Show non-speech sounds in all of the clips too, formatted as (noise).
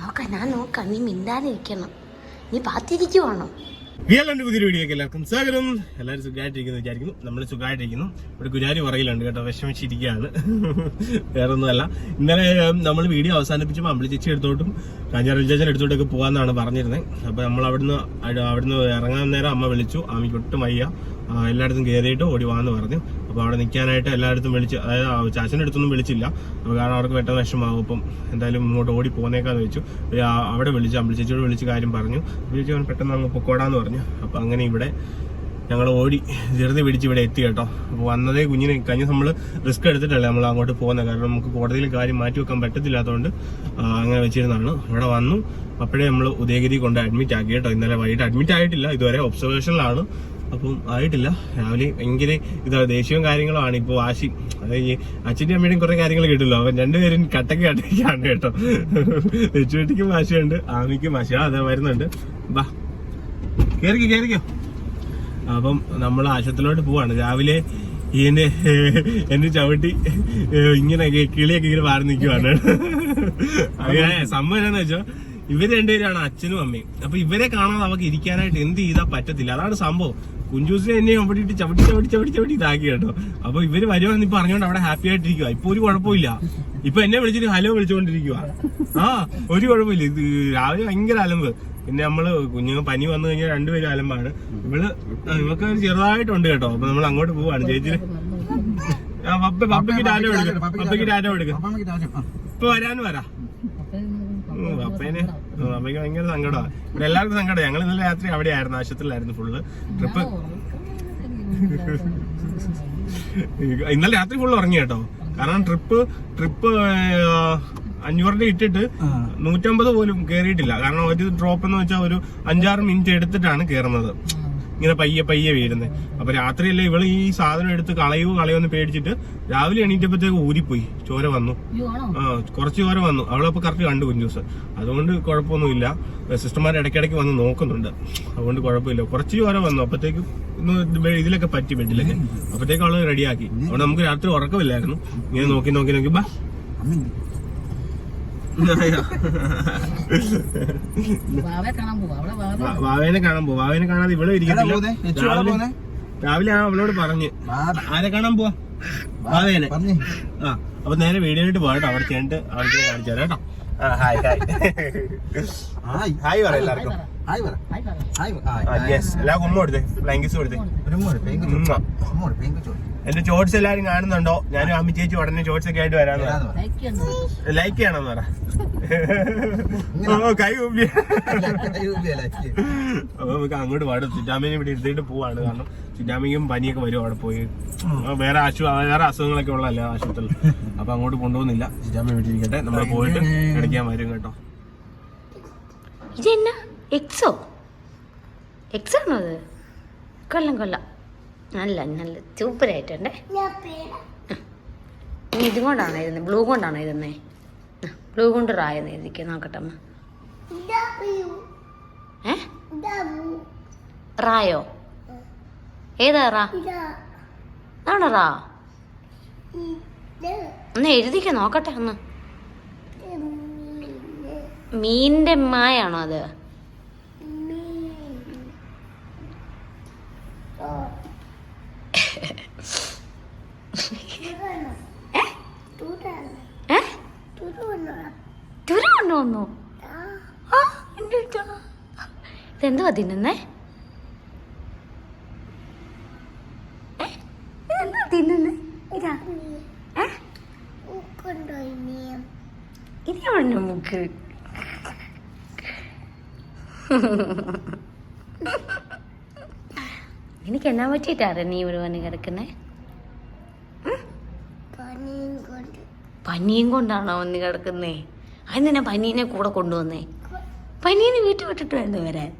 നോക്കാം ഞാൻ നോക്കാം. നീ മിണ്ടാതിരിക്കണം. നീ പാത്തിരിക്കുവാണോ? റിയലിന്റെ പുതിയൊരു വീഡിയോക്ക് എല്ലാവർക്കും സ്വാഗതം. എല്ലാവരും സുഖമായിട്ടിരിക്കുന്നു വിചാരിക്കുന്നു. നമ്മൾ സുഖമായിട്ടിരിക്കുന്നു. ഇവിടെ ഗുജാരി പറയലുണ്ട് കേട്ടോ. വിഷമിച്ചിരിക്കുകയാണ്. വേറെ ഒന്നുമല്ല ഇന്നലെ നമ്മൾ വീഡിയോ അവസാനിപ്പിച്ചപ്പോൾ അമ്പിളി ചേച്ചി എടുത്തോട്ടും കാഞ്ചാറ ചേച്ചൻ എടുത്തോട്ടൊക്കെ പോകാമെന്നാണ് പറഞ്ഞിരുന്നത് അപ്പൊ നമ്മൾ അവിടുന്ന് അവിടുന്ന് ഇറങ്ങാൻ നേരം അമ്മ വിളിച്ചു. അമ്മയ്ക്ക് ഒട്ടും വയ്യ എല്ലായിടത്തും കയറിയിട്ട് ഓടി വാന്ന് പറഞ്ഞു. അപ്പോൾ അവിടെ നിൽക്കാനായിട്ട് എല്ലായിടത്തും വിളിച്ച് അതായത് ചാച്ചന്റെ അടുത്തൊന്നും വിളിച്ചില്ല. അപ്പോൾ കാരണം അവർക്ക് പെട്ടെന്ന് വിഷമാകും അപ്പം എന്തായാലും ഇങ്ങോട്ട് ഓടി പോന്നേക്കാന്ന് വെച്ചു. അവിടെ വിളിച്ച് അമ്പളിച്ചേച്ചിയോട് വിളിച്ച് കാര്യം പറഞ്ഞു. വിളിച്ച് അവൻ പെട്ടെന്ന് അങ്ങ് പൊക്കോടാന്ന് പറഞ്ഞു. അപ്പോൾ അങ്ങനെ ഇവിടെ ഞങ്ങൾ ഓടി ചെറുതി പിടിച്ച് ഇവിടെ എത്തി കേട്ടോ. അപ്പോൾ വന്നതേ കുഞ്ഞിനെ കഴിഞ്ഞ നമ്മൾ റിസ്ക് എടുത്തിട്ടല്ലേ നമ്മൾ അങ്ങോട്ട് പോകുന്നത്? കാരണം നമുക്ക് കോടതിയിൽ കാര്യം മാറ്റി വെക്കാൻ പറ്റത്തില്ലാത്തതുകൊണ്ട് അങ്ങനെ വെച്ചിരുന്നതാണ്. ഇവിടെ വന്നു. അപ്പോഴേ നമ്മൾ ഉദയഗതി കൊണ്ട് അഡ്മിറ്റ് ആക്കി കേട്ടോ. ഇന്നലെ വൈകിട്ട് അഡ്മിറ്റ് ആയിട്ടില്ല. ഇതുവരെ ഒബ്സർവേഷനിലാണ് അപ്പം ആയിട്ടില്ല. രാവിലെ ഭയങ്കര ഇതാ ദേഷ്യവും കാര്യങ്ങളുമാണ് ഇപ്പോൾ വാശി അതായത് അച്ഛന്റെ അമ്മയുടെയും കുറെ കാര്യങ്ങൾ കേട്ടല്ലോ അവൻ രണ്ടുപേരും കട്ടക്ക് കട്ടക്കാണ് കേട്ടോ. ലച്ചുവെട്ടിക്കും വാശിയുണ്ട് ആമിക്കും വാശി ആ അതെ വരുന്നുണ്ട്. ബാ. കേറിക്കോ കേറിക്കോ. അപ്പം നമ്മൾ ആശുപത്രിയിലോട്ട് പോവാണ്. രാവിലെ എന്നെ എന്നെ ചവിട്ടി ഇങ്ങനെ കിളിയൊക്കെ ഇങ്ങനെ പാറി നിൽക്കുവാണ്. അങ്ങനെ സംഭവം എന്താന്ന് വെച്ചോ ഇവർ രണ്ടുപേരാണ് അച്ഛനും അമ്മയും. അപ്പൊ ഇവരെ കാണാതെ അവർക്ക് ഇരിക്കാനായിട്ട് എന്ത് ചെയ്താൽ പറ്റത്തില്ല. അതാണ് സംഭവം. കുഞ്ചൂസിനെ എന്നെ ചവിട്ടി ചവിട്ടി ചവിട്ടി ചവിട്ടി ചവിട്ടി ഇതാക്കി കേട്ടോ. അപ്പൊ ഇവർ വരുവാന്ന് ഇപ്പൊ അറിഞ്ഞോണ്ട് അവിടെ ഹാപ്പി ആയിട്ടിരിക്കുക ഇപ്പൊ ഒരു കുഴപ്പമില്ല. ഇപ്പൊ എന്നെ വിളിച്ചിട്ട് ഹലോ വിളിച്ചുകൊണ്ടിരിക്കുക ആ ഒരു കുഴപ്പമില്ല. ഇത് രാവിലെ ഭയങ്കര അലമ്പ്. പിന്നെ നമ്മൾ കുഞ്ഞുങ്ങൾ പനി വന്നു കഴിഞ്ഞാൽ രണ്ടുപേരും അലമ്പാണ്. ഇവൾ ഇവക്ക് ചെറുതായിട്ടുണ്ട് കേട്ടോ. അപ്പൊ നമ്മൾ അങ്ങോട്ട് പോവാണ്. ചേച്ചി പപ്പയ്ക്ക് ടാറ്റ കൊടുക്കും. പപ്പയ്ക്ക് ടാറ്റ കൊടുക്കും. ഇപ്പൊ വരാനും വരാ ഭയങ്കര സങ്കടമാണ് ഇവിടെ എല്ലാവർക്കും സങ്കടം. ഞങ്ങൾ ഇന്നലെ രാത്രി അവിടെ ആയിരുന്നു ആശുപത്രിയിലായിരുന്നു ഫുള്ള് ട്രിപ്പ് (laughs) ഇന്നലെ രാത്രി ഫുള്ള് ഉറങ്ങി കേട്ടോ. കാരണം ട്രിപ്പ് ട്രിപ്പ് അഞ്ഞൂറിന്റെ ഇട്ടിട്ട് നൂറ്റമ്പത് പോലും കേറിയിട്ടില്ല. കാരണം ഒരു ഡ്രോപ്പ് എന്ന് വെച്ചാൽ ഒരു അഞ്ചാറ് മിനിറ്റ് എടുത്തിട്ടാണ് കയറുന്നത് ഇങ്ങനെ പയ്യെ പയ്യെ വീഴുന്നത് അപ്പൊ രാത്രിയല്ലേ ഇവൾ ഈ സാധനം എടുത്ത് കളയോ കളയോ എന്ന് പേടിച്ചിട്ട് രാവിലെ എണീറ്റപ്പോഴത്തേക്ക് ഊരിപ്പോയി. ചോര വന്നു. ആ കുറച്ച് ചോര വന്നു. അവളപ്പോ കറക്റ്റ് കണ്ടു കുഞ്ഞൂസ് അതുകൊണ്ട് കുഴപ്പമൊന്നുമില്ല. സിസ്റ്റർമാർ ഇടയ്ക്കിടയ്ക്ക് വന്ന് നോക്കുന്നുണ്ട്. അതുകൊണ്ട് കുഴപ്പമില്ല. കുറച്ച് ചോര വന്നു. ഇത് ഇതിലൊക്കെ പറ്റി ബെഡിലൊക്കെ. അപ്പത്തേക്ക് അവൾ റെഡിയാക്കി. അവിടെ നമുക്ക് രാത്രി ഉറക്കമില്ലായിരുന്നു. ഇങ്ങനെ നോക്കി നോക്കി നോക്കി. ബാ വാവെ കാണാൻ പോവാ അവളെ വാവ വാ- വാവേനെ കാണാൻ പോവാ. വാവേനെ കാണാതെ ഇവിടെ ഇരിക്കത്തില്ല. രാവിലെ ആ അവളോട് പറഞ്ഞു. ആരെ കാണാൻ പോവാ? വാവേനെ. ആ അപ്പൊ നേരെ വീഡിയോയിട്ട് പോകട്ടോ അവിടെ ചെന്നിട്ട് അവിടെ കാണിച്ചു തരാം കേട്ടോ. ആ, ഹായ് ഹായ്. ഹായ് പറ എല്ലാവർക്കും. ഹായ് പറ. യെസ് എല്ലാ ഉമ്മ കൊടുത്തേ. ബ്ലാങ്കറ്റ്സ് കൊടുത്തേ. ഉമ്മ. എന്റെ ഷോർട്സ് എല്ലാരും കാണുന്നുണ്ടോ? ഞാനും അമ്മി ചേച്ചി ഉടനെ ഷോർട്സ് ഒക്കെ ആയിട്ട് വരാന്ന് ലൈക്ക് ചെയ്യണം പറ. ഓ കൈ നമുക്ക് അങ്ങോട്ട് പാടും. സിറ്റാമിനെ ഇവിടെ ഇരുത്തിട്ട് പോവാണ് കാരണം സിറ്റാമിക്കും പനിയൊക്കെ വരും അവിടെ പോയി. വേറെ ആശു വേറെ അസുഖങ്ങളൊക്കെ ഉള്ളതല്ലേ ആശുപത്രിയിൽ അപ്പൊ അങ്ങോട്ട് കൊണ്ടുപോകുന്നില്ല. സിറ്റാമി വീട്ടിൽ ഇരിക്കട്ടെ. നമ്മൾ പോയിട്ട് കിടക്കാൻ വരും കേട്ടോ. ഇതെന്നാ? എക്സോ എക്സ് ആണോ അത്? കൊല്ലം കൊല്ലം. നല്ല നല്ല സൂപ്പർ ആയിട്ടുണ്ട് ഇതും കൊണ്ടാണ് ഇരുന്നത് ബ്ലൂ കൊണ്ടാണ് ഇരുന്നേ ബ്ലൂ കൊണ്ട് റായെന്ന് എഴുതിക്കുക നോക്കട്ടെ അമ്മ. ഏ? റായോ? ഏതാ റാ? ആണോ റാ? ഒന്ന് എഴുതിക്ക നോക്കട്ടെ ഒന്ന്. മീനിന്റെ മായാണോ അത്? ആ ഇതെന്തുവാ തിന്നുന്നേ? ഇതാ. ഇതാണ് എനിക്ക് (laughs) എന്നാ പറ്റിയിട്ടാണ് നീ ഇവിടെ വന്ന് കിടക്കുന്നേ? പനിയും കൊണ്ടാണ് വന്ന് കിടക്കുന്നേ? അതിന് തന്നെ പനീനെ കൂടെ കൊണ്ടുവന്നേ. പനീനെ വീട്ടിൽ വിട്ടിട്ട് വേണ്ട വരാൻ?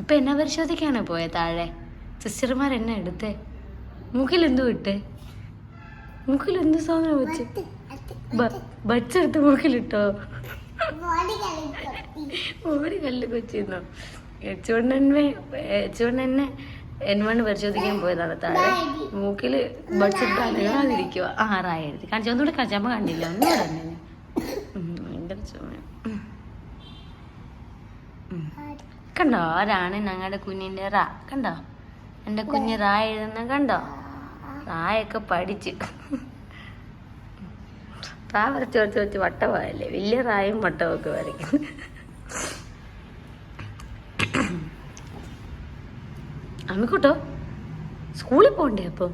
ഇപ്പൊ എന്നാ പരിശോധിക്കാണ് പോയ താഴെ? സിസ്റ്റർമാർ എന്നെ എടുത്തേ. വിട്ടേ? മുഖിൽ എന്ത് സാധനം വെച്ച്? ബഡ്സ് എടുത്ത് മൂക്കിലിട്ടോ? ഓടി കല്ല് കൊച്ചിന്നോ യച്ചുവണ്ണനെ യച്ചുവണ്ണനെ എൻ വൺ പരിശോധിക്കാൻ പോയതാണ് താഴെ. മൂക്കിൽ ബഡ്സ് ആറായിരത്തി ആ കാണിച്ചു ഒന്നുകൂടെ കാണിച്ചമ്മ കണ്ടില്ല? ഒന്നുകൂടെ ഭയങ്കര ചുമ. കണ്ടോ? ആരാണ് ഞങ്ങളുടെ കുഞ്ഞിന്റെ റാ. കണ്ടോ? എന്റെ കുഞ്ഞ് റാ എഴുതുന്ന കണ്ടോ? റായൊക്കെ പഠിച്ച്. റാ വരച്ച് വരച്ച് വരച്ച് വട്ടമായല്ലേ? വലിയ റായും വട്ടവും ഒക്കെ വരയ്ക്കുന്നു. അമ്മിക്കുട്ടോ സ്കൂളിൽ പോണ്ടേ അപ്പൊ?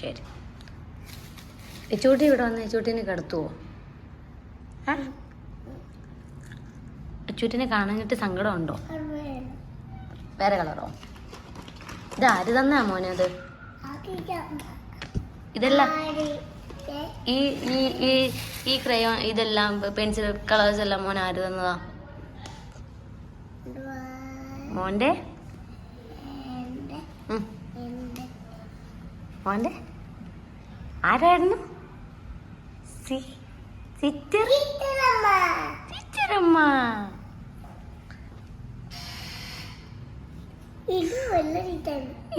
ശരി. എച്ചൂട്ടി ഇവിടെ വന്ന് എച്ചൂട്ടിനെ കിടത്തുവോ? എച്ചൂട്ടിനെ കാണാനിട്ട് സങ്കടം ഉണ്ടോ വേറെ കളറോ? ഇത് ആര് തന്നാ മോനെ അത്? ഇതെല്ലാം? ഈ ഈ ഈ ഈ ക്രയോൺ ഇതെല്ലാം പെൻസിൽ കളേഴ്സ് എല്ലാം മോനെ ആര് തന്നതാ? മോന്റെ. മോന്റെ ആരായിരുന്നു?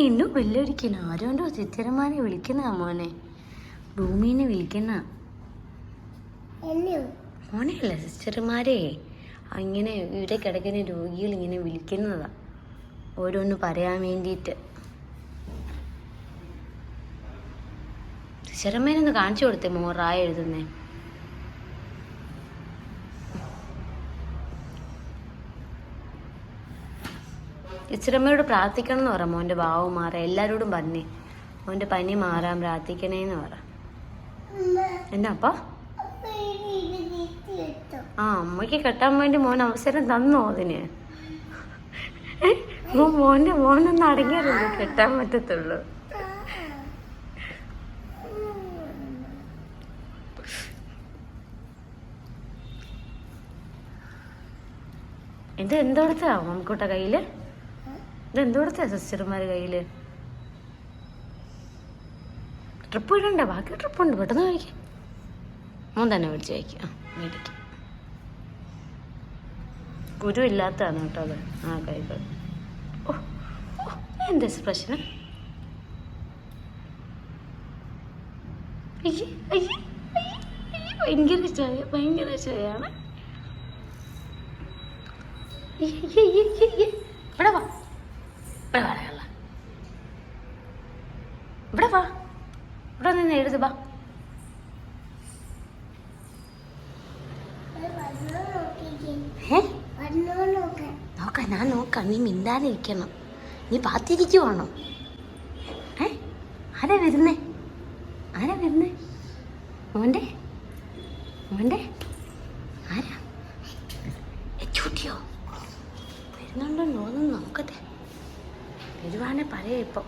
ഇന്നും വെല്ലൊരിക്കണ ആരോണ്ടോ സിറ്ററന്മാരെ വിളിക്കുന്ന മോനെ? ഭൂമിനെ വിളിക്കുന്ന? മോനെയല്ല സിസ്റ്റർമാരെ. ഇങ്ങനെ ഇവിടെ കിടക്കുന്ന രോഗികൾ ഇങ്ങനെ വിളിക്കുന്നതാ. ഓരോന്ന് പറയാൻ വേണ്ടിയിട്ട്. സിസ്റ്റർമേനൊന്ന് കാണിച്ചു കൊടുത്തേ മോറായ എഴുതുന്നേ. ഇച്ചിരമ്മയോട് പ്രാർത്ഥിക്കണം എന്ന് പറ മോന്റെ ഭാവം മാറാൻ. എല്ലാവരോടും പറഞ്ഞേ. മോന്റെ പനി മാറാൻ പ്രാർത്ഥിക്കണേന്ന് പറ. എന്നാ അപ്പാ? ആ അമ്മയ്ക്ക് കെട്ടാൻ വേണ്ടി മോൻ അവസരം തന്നോ അതിന്? മോന്റെ മോനൊന്ന് അടങ്ങിയാലല്ലോ കെട്ടാൻ പറ്റത്തുള്ളൂ. ഇത് എന്തോടത്താ മമ്മക്കൂട്ട കയ്യിൽ? ഇത് എന്തോടത്താ സിസ്റ്റർമാര് കയ്യിൽ? ട്രിപ്പ് ഇടണ്ട ബാക്കി ട്രിപ്പ് ഉണ്ട്. പെട്ടെന്ന് കഴിക്കാം മോൻ തന്നെ വിളിച്ചു കഴിക്കാം ആ ഗുരു ഇല്ലാത്തതാണ് കേട്ടോ അത്. ആ കൈകൾ എന്ത് അയ്യേ, ഭയങ്കര ചായ ഭയങ്കര ചായയാണ്. ഇവിടെ വാ ഇവിടെ വാ കള്ള. ഇവിടെ വാ ഇവിടെ നിന്ന് എഴുതി വാ ഏ നോക്കാം ഞാൻ നോക്കാം. നീ മിണ്ടാതിരിക്കണം. നീ പാത്തിരിക്കുവാണോ? ഏ? ആരാ വരുന്നേ? ആരാ വരുന്നേ? മോന്റെ? മോന്റെ? ആരാ? ചൂട്ടിയോ? വരുന്നുണ്ടോ നോന്നും നോക്കട്ടെ വരുവാണെ പറയാ ഇപ്പം.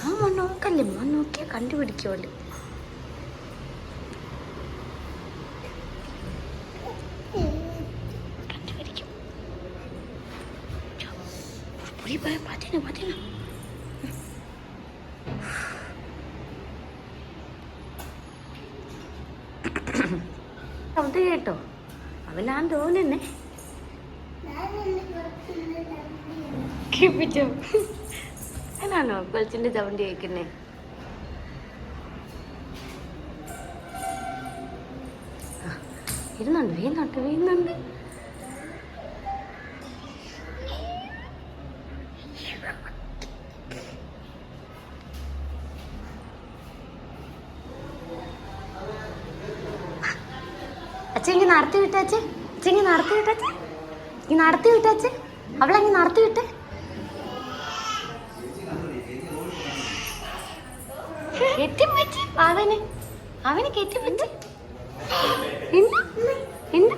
ആ മോൻ നോക്കല്ലേ? മോൻ നോക്കിയാൽ കണ്ടുപിടിക്കുമല്ലേ പുളി പോയ പതിന പതിന സൗണ്ട് കേട്ടോ? അവനാൻ തോന്നുന്നേ. കേൾപ്പിച്ചോ ഞാനാണോ കൊച്ചിന്റെ ചവണ്ടി കേൾക്കുന്നേ ഇരുന്നുണ്ട് വീന്നുണ്ട് വീഴുന്നുണ്ട് അച്ഛങ്ങി നടത്തി വിട്ടാച്ചേ അച്ഛങ്ങി നടത്തി വിട്ടാച്ചേ ഈ നടത്തി വിട്ടേ അവളങ്ങി നടത്തി വിട്ടേ. അവന്. അവന് കെട്ടിപ്പറ്റി എന്ത് എന്ത്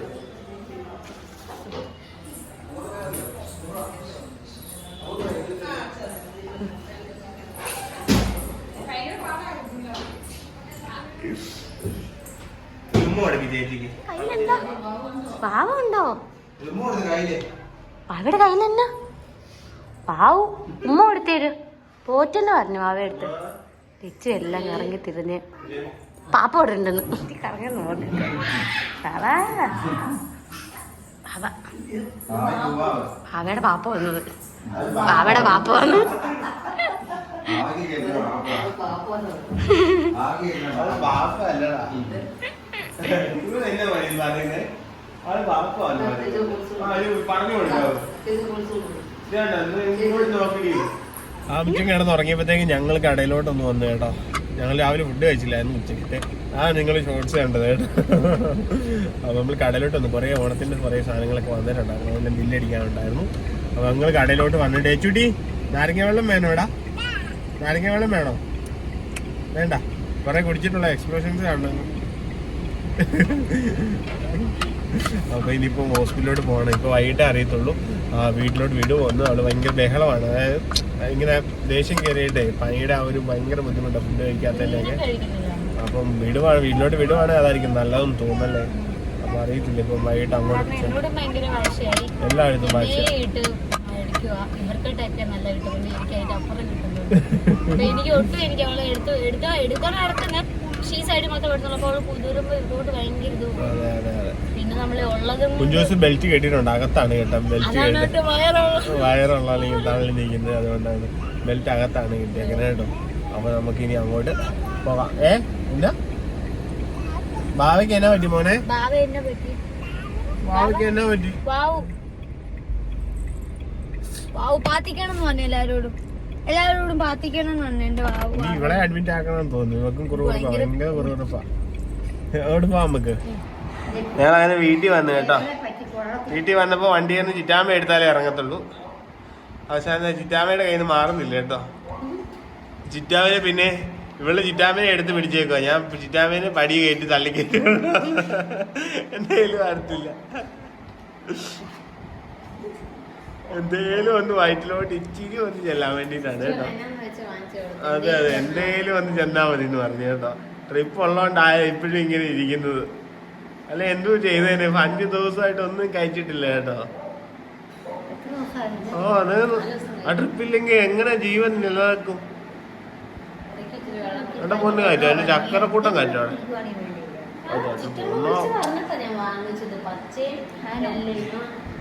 കയ്യിലെന്താ? പാവമുണ്ടോ? അവയുടെ കയ്യിലെന്നാ? പാവു ഉമ്മ കൊടുത്തേര് പോറ്റെന്ന് പറഞ്ഞു അവയെടുത്ത് തെച്ചു എല്ലാം ഇറങ്ങി തിരിഞ്ഞ്. പാപ്പ ഇവിടെ ഉണ്ടെന്ന്. കറങ്ങി പാവാ. ബാവ ബാവയുടെ പാപ്പ വന്നത്. പാവയുടെ പാപ്പ വന്നു. പാപ്പ അല്ലടാ. ഇവൻ എന്നെ പറഞ്ഞു കിടന്ന് ഉറങ്ങിയപ്പോഴത്തേക്ക് ഞങ്ങൾ കടയിലോട്ടൊന്ന് വന്നു കേട്ടോ. ഞങ്ങൾ രാവിലെ ഫുഡ് കഴിച്ചില്ലായിരുന്നു ഉച്ചക്കിട്ട് ആ നിങ്ങൾ ഷോർട്സ് കണ്ടത് കേട്ടോ. അപ്പോൾ നമ്മൾ കടയിലോട്ട് വന്നു കുറേ ഓണത്തിന്റെ കുറേ സാധനങ്ങളൊക്കെ വന്നിട്ടുണ്ടായിരുന്നു. അതിന്റെ ബില്ലടിക്കാനുണ്ടായിരുന്നു അപ്പോൾ ഞങ്ങൾ കടയിലോട്ട് വന്നിട്ട് ഏച്ചുട്ടി നാരങ്ങ വെള്ളം വേണോ എടാ? നാരങ്ങ വെള്ളം വേണോ? വേണ്ട. കുറേ കുടിച്ചിട്ടുള്ള എക്സ്പ്രഷൻസ് കാണുന്നു. അപ്പൊ ഇനിയിപ്പോ ഹോസ്പിറ്റലിലോട്ട് പോകണം. ഇപ്പൊ വൈകിട്ടേ അറിയത്തുള്ളൂ. ആ വീട്ടിലോട്ട് വിടു വന്നു അവൾ ഭയങ്കര ബഹളമാണ്. അതായത് ഇങ്ങനെ ദേഷ്യം കയറിയിട്ടേ പനിയുടെ ആ ഒരു ഭയങ്കര ബുദ്ധിമുട്ടാണ് ഫുഡ് കഴിക്കാത്തതിന്റെയൊക്കെ അപ്പം വിടുവാണ് വീട്ടിലോട്ട് വിടുവാണ് അതായിരിക്കും നല്ലതെന്ന് തോന്നല്ലേ അപ്പൊ അറിയത്തില്ല ഇപ്പൊ വൈകിട്ട് അങ്ങോട്ട് എല്ലായിടത്തും ഭാഷ എനിക്ക് ഒട്ടും എനിക്ക് അവളെ എടുത്ത് എടുത്താ എടുക്കാൻ നടക്കുന്ന പക്ഷേ ഈ സൈഡ് മാത്രം എടുത്തുള്ളപ്പോൾ അവൾ കുതിരുമ്പോ ഇതോട്ട് ഭയങ്കര ഇത് അതെ അതെ അതെ. പിന്നെ നമ്മൾ ഉള്ളതും കുഞ്ചോസ് ബെൽറ്റ് കെട്ടിയിട്ടുണ്ട്. അകത്താണ് കേട്ടോ. ബെൽറ്റ് അതാണ് കെട്ടി വയറുള്ള വയറുള്ള അല്ലെങ്കിൽ തള്ളി നിൽക്കുന്നത്. അതുകൊണ്ടാണ് ബെൽറ്റ് അകത്താണ് കിട്ടിയത് കേട്ടോ. അപ്പൊ നമുക്ക് ഇനി അങ്ങോട്ട് പോകാം. ഏ? എന്നാ? ഭാവിക്ക് എന്നാ പറ്റി മോനെ? ബാവ എന്നെ പറ്റി? ഭാവിക്ക് എന്നാ പറ്റി? വാവു വാവു പാത്തിക്കണം എന്ന് പറഞ്ഞു എല്ലാരോടും. എല്ലാവരോടും പ്രാർത്ഥിക്കണം എന്ന് പറഞ്ഞു എന്റെ ഇനി ഇവളെ അഡ്മിറ്റ് ആക്കണം തോന്നുന്നു. ഇവക്കും കുറുകുറുപ്പാ ഭയങ്കര കുറുകുറുപ്പാ എവിടെ പോവാം നമുക്ക്? ഞങ്ങൾ അങ്ങനെ വീട്ടിൽ വന്നു കേട്ടോ. വീട്ടിൽ വന്നപ്പോ വണ്ടി നിന്ന് ചിറ്റാമ്മ എടുത്താലേ ഇറങ്ങത്തുള്ളൂ. അവസാനം ചിറ്റാമ്മയുടെ കയ്യിൽ നിന്ന് മാറുന്നില്ല കേട്ടോ. ചിറ്റാമ്മനെ പിന്നെ ഇവൾ ചിറ്റാമ്മനെ എടുത്ത് പിടിച്ചേക്കുവാ. ഞാൻ ചിറ്റാമ്മേനെ പടി കയറ്റി തള്ളി കയറ്റി (laughs) എന്റെ കയ്യിൽ വരത്തില്ല. എന്തേലും ഒന്ന് വയറ്റിലോട്ട് ഇച്ചിരി ഒന്ന് ചെല്ലാൻ വേണ്ടിട്ടാണ് കേട്ടോ. അതെ അതെ. എന്തേലും ഒന്ന് ചെന്നാ മതി എന്ന് പറഞ്ഞു കേട്ടോ. ട്രിപ്പ് ഉള്ളതുകൊണ്ടായ ഇപ്പോഴും ഇങ്ങനെ ഇരിക്കുന്നത്. അല്ല എന്തോ ചെയ്തേനെ? അഞ്ച് ദിവസമായിട്ട് ഒന്നും കഴിച്ചിട്ടില്ല കേട്ടോ. ഓ അത് ആ ട്രിപ്പില്ലെങ്കിൽ എങ്ങനെ ജീവൻ നിലനിൽക്കും? എന്റെ പൊന്ന് കയറ്റോ അതിന്റെ ചക്കരക്കൂട്ടം കയറ്റോ അവിടെ?